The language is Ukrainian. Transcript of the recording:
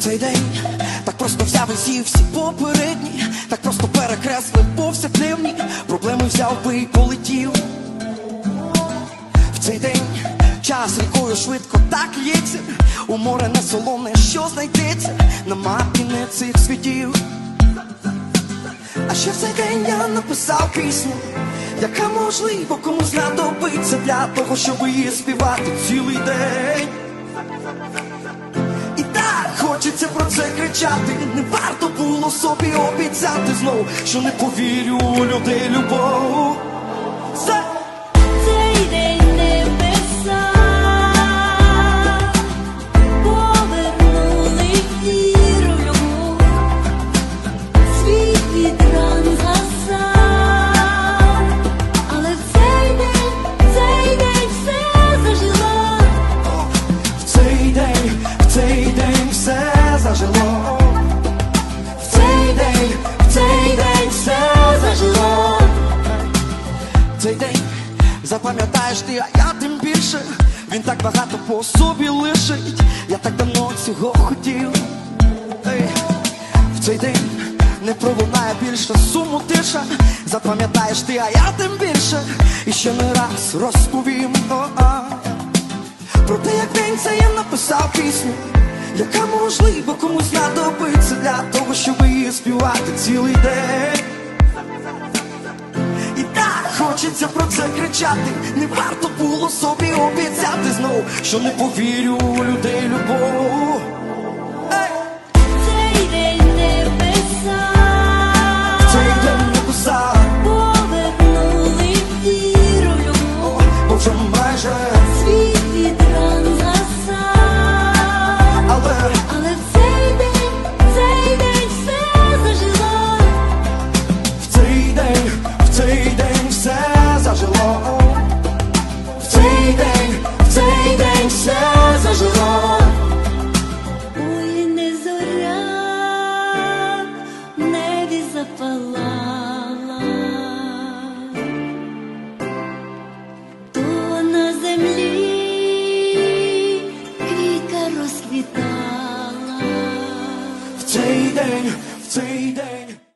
цей день. Так просто взяв і з'їв всі попередні, так просто перекреслив повсякденні проблеми взяв би і полетів. В цей день час рікою швидко так лється, у море не солоне, що знайдеться на мапі не цих світів. А ще в цей день я написав пісню, яка можливо комусь знадобиться для того, щоб її співати хочеться про це кричати. Не варто було собі обіцяти знов, що не повірю у людей любов. Зажило. В цей день, в цей день все зажило. Цей день запам'ятаєш ти, а я тим більше. Він так багато по собі лишить. Я так давно цього хотів. В цей день не пролунає більше суму тиша. Запам'ятаєш ти, а я тим більше. І ще не раз розповім. О-а. Про те, як день це я написав пісню, яка можливо комусь знадобиться для того, щоб її співати цілий день. І так хочеться про це кричати. Не варто було собі обіцяти знов, що не повірю у людей любов. day, day.